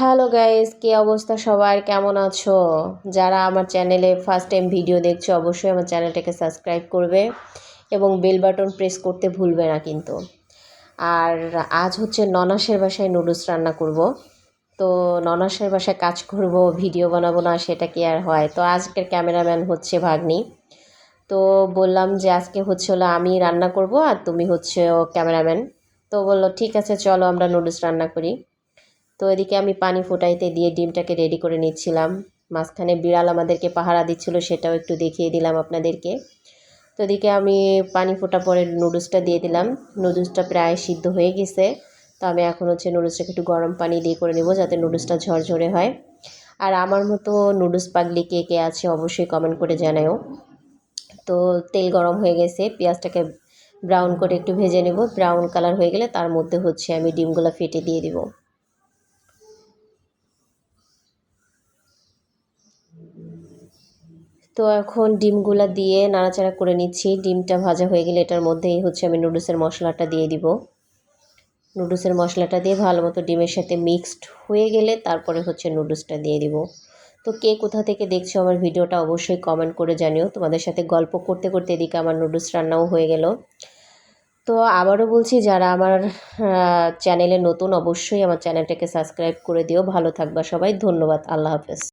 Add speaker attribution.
Speaker 1: Hello guys, কী অবস্থা সবার? কেমন আছো? যারা আমার চ্যানেলে ফার্স্ট টাইম ভিডিও দেখছ, অবশ্যই আমার চ্যানেলটাকে সাবস্ক্রাইব করবে এবং বেল বাটন প্রেস করতে ভুলবে না কিন্তু। আর আজ হচ্ছে ননাসের বাসায় নুডলস রান্না করব। তো ননাসের বাসায় কাজ করব ভিডিও বানাবো না, সেটা কি আর হয়? তো আজকের ক্যামেরাম্যান হচ্ছে ভাগ্নি। তো বললাম যে আজকে হচ্ছে হলো আমি রান্না করব আর তুমি হচ্ছে ক্যামেরাম্যান তো বলল, ঠিক আছে, চলো আমরা নুডলস রান্না করি। তো এদিকে আমি পানি ফোটাইতে দিয়ে ডিমটাকে রেডি করে নিচ্ছিলাম। মাঝখানে বিড়াল আমাদেরকে পাহারা দিচ্ছিল, সেটাও একটু দেখিয়ে দিলাম আপনাদেরকে। তো এদিকে আমি পানি ফোটা পরে নুডলসটা দিয়ে দিলাম। নুডলসটা প্রায় সিদ্ধ হয়ে গেছে। তো আমি এখন হচ্ছে নুডলসটাকে একটু গরম পানি দিয়ে করে নেব যাতে নুডলসটা ঝরঝরে হয়। আর আমার মতো নুডলস পাগলি কে কে আছে অবশ্যই কমেন্ট করে জানাও তো তেল গরম হয়ে গেছে, পেঁয়াজটাকে ব্রাউন করে একটু ভেজে নেব। ব্রাউন কালার হয়ে গেলে তার মধ্যে হচ্ছে আমি ডিমগুলো ফেটে দিয়ে দিব। তো এখন ডিমগুলা দিয়ে নাড়াচাড়া করে নিচ্ছি। ডিমটা ভাজা হয়ে গেলে এটার মধ্যেই হচ্ছে আমি নুডলসের মশলাটা দিয়ে দিব। নুডলসের মশলাটা দিয়ে ভালো মতো ডিমের সাথে মিক্সড হয়ে গেলে তারপরে হচ্ছে নুডলসটা দিয়ে দিব। তো কে কোথা থেকে দেখছ আমার ভিডিওটা অবশ্যই কমেন্ট করে জানিও। তোমাদের সাথে গল্প করতে করতে এদিকে আমার নুডলস রান্নাও হয়ে গেল। তো আবারও বলছি, যারা আমার চ্যানেলে নতুন অবশ্যই আমার চ্যানেলটাকে সাবস্ক্রাইব করে দিও। ভালো থাকবা সবাই। ধন্যবাদ। আল্লাহ হাফেজ।